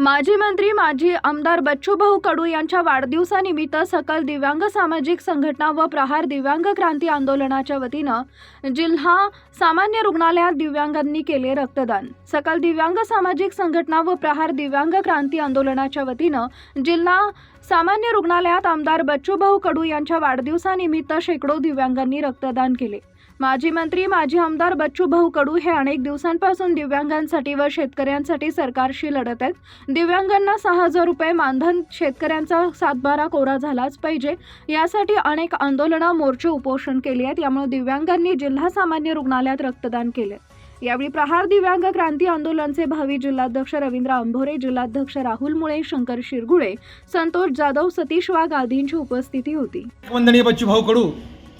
माजी मंत्री माजी आमदार बच्चूभाऊ कडू यांच्या वाढदिवसानिमित्त सकल दिव्यांग सामाजिक संघटना व प्रहार दिव्यांग क्रांती आंदोलनाच्या वतीनं जिल्हा सामान्य रुग्णालयात दिव्यांगांनी केले रक्तदान. सकल दिव्यांग सामाजिक संघटना व प्रहार दिव्यांग क्रांती आंदोलनाच्या वतीनं जिल्हा सामान्य रुग्णालयात आमदार बच्चूभाऊ कडू यांच्या वाढदिवसानिमित्त शेकडो दिव्यांगांनी रक्तदान केले. माजी मंत्री माजी आमदार बच्चू भाऊ कडू हे अनेक दिवसांपासून दिव्यांगांसाठी व शेतकऱ्यांसाठी सरकारशी लढत आहेत. दिव्यांगांना सहा हजार रुपये मानधन शेतकऱ्यांचा सातबारा कोरा झालाच पाहिजे. यासाठी अनेक आंदोलनं मोर्चे उपोषण केली आहेत. यामुळे दिव्यांगांनी जिल्हा सामान्य रुग्णालयात रक्तदान केले यावेळी प्रहार दिव्यांग क्रांती आंदोलनचे भावी जिल्हाध्यक्ष रवींद्र अंभोरे जिल्हाध्यक्ष राहुल मुळे शंकर शिरगुळे संतोष जाधव सतीश वाघ आदींची उपस्थिती होती. वंदनीय बच्चूभाऊ कडू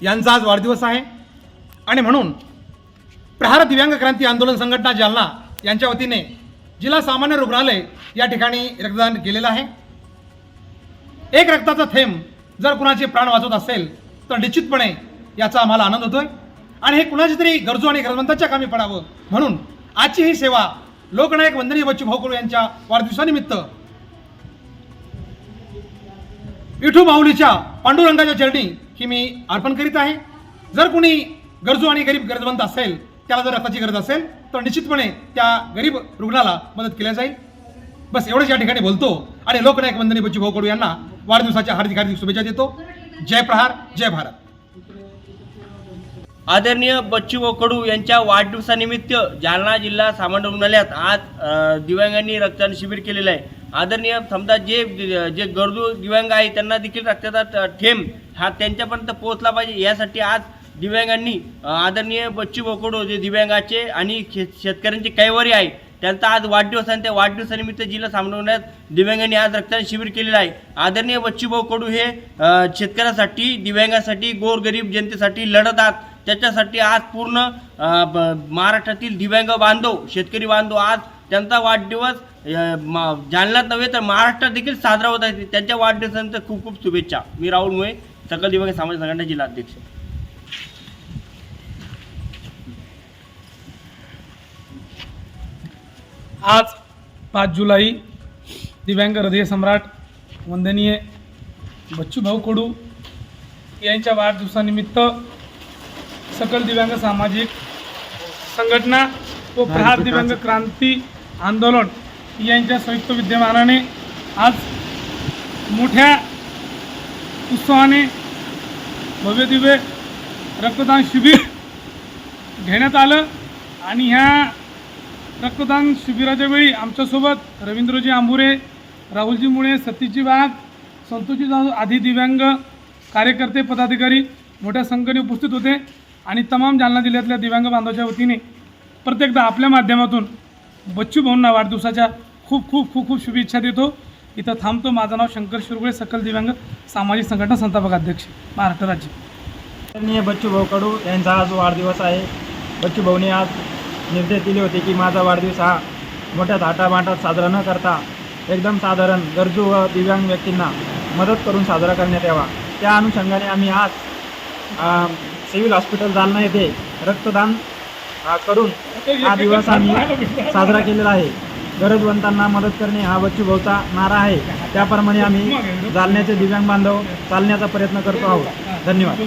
यांचा आज वाढदिवस आहे. आणि म्हणून प्रहार दिव्यांग क्रांती आंदोलन संघटना जालना यांच्या वतीने जिल्हा सामान्य रुग्णालय या ठिकाणी रक्तदान केलेलं आहे. एक रक्ताचा थेंब जर कुणाचे प्राण वाचवत असेल तर निश्चितपणे याचा आम्हाला आनंद होतोय. आणि हे कुणाची तरी गरजू आणि गरजवंताच्या कामी पडावं म्हणून आजची ही सेवा लोकनायक वंदनीय बच्चूभाऊ कडू यांच्या वाढदिवसानिमित्त विठू माऊलीच्या पांडुरंगाच्या चरणी ही मी अर्पण करीत आहे. जर कुणी गरजू आणि गरीब गरजवंत असेल त्याला जर रक्ताची गरज असेल तर निश्चितपणे त्या गरीब रुग्णाला मदत केल्या जाईल. बस एवढंच या ठिकाणी बोलतो आणि लोकनायक वंदनी बच्चू भाऊ कडू यांना वाढदिवसाच्या हार्दिक हार्दिक शुभेच्छा देतो. जय प्रहार जय भारत. आदरणीय बच्चू कडू यांच्या वाढदिवसानिमित्त जालना जिल्हा सामान्य रुग्णालयात आज दिव्यांगांनी रक्तदान शिबिर केलेलं आहे. आदरणीय समजा जे जे गरजू दिव्यांग आहे त्यांना देखील रक्ताचा थेंब हा त्यांच्यापर्यंत पोहोचला पाहिजे. यासाठी आज दिव्यांगांनी आदरणीय बच्चू कडू जे दिव्यांगाचे आणि शे- शेतकऱ्यांचे कैवारी आहे त्यांचा आज वाढदिवस आणि त्या वाढदिवसानिमित्त जिल्हा सामान्य दिव्यांगांनी आज रक्तदान शिबिर केलेलं आहे. आदरणीय बच्चूभाऊ कडू हे शेतकऱ्यासाठी दिव्यांगासाठी गोरगरीब जनतेसाठी लढतात त्याच्यासाठी आज पूर्ण महाराष्ट्रातील दिव्यांग बांधव शेतकरी बांधव आज त्यांचा वाढदिवस मा- जालन्यात नव्हे तर महाराष्ट्रात देखील साजरा होत आहे. त्यांच्या वाढदिवसानंतर खूप खूप शुभेच्छा. मी राहुल मुळे सकल दिव्यांग सामाजिक संघटना जिल्हाध्यक्ष. आज पाच जुलै दिव्यांग हृदय सम्राट वंदनीय बच्चूभाऊ कडू यांच्या वाढदिवसानिमित्त सकल दिव्यांग सामाजिक संघटना व प्रहार दिव्यांग क्रांती आंदोलन यांच्या संयुक्त विद्यमानाने आज मोठ्या उत्साहाने भव्य दिव्य रक्तदान शिबिर घेण्यात आलं आणि ह्या रक्तदान शिबिराच्या वेळी आमच्यासोबत रवींद्रजी आंबुरे राहुलजी मुळे सतीशजी वाघ संतोषजी जाधव आधी दिव्यांग कार्यकर्ते पदाधिकारी मोठ्या संख्येने उपस्थित होते आणि तमाम जालना जिल्ह्यातल्या दिव्यांग बांधवाच्या वतीने प्रत्येकदा आपल्या माध्यमातून बच्चू भाऊंना वाढदिवसाच्या खूप खूप खूप खूप शुभेच्छा देतो. इथं थांबतो. माझं नाव शंकर शिरगुळे सकल दिव्यांग सामाजिक संघटना संस्थापक अध्यक्ष महाराष्ट्र राज्य. बच्चू भाऊ कडू यांचा आज वाढदिवस आहे. बच्चू भाऊने आज निर्देश दिले होते की माझा वाढदिवस हा मोठ्या थाटामाटात साजरा न करता एकदम साधारण गरजू व दिव्यांग व्यक्तींना मदत करून साजरा करण्यात यावा. त्या अनुषंगाने आम्ही आज सिव्हिल हॉस्पिटल जालना येथे रक्तदान करून हा दिवस आम्ही साजरा केलेला आहे. गरजवंतांना मदत करणे हा बच्चू नारा आहे. त्याप्रमाणे आम्ही जालन्याचे दिव्यांग बांधव चालण्याचा प्रयत्न करतो आहोत. धन्यवाद.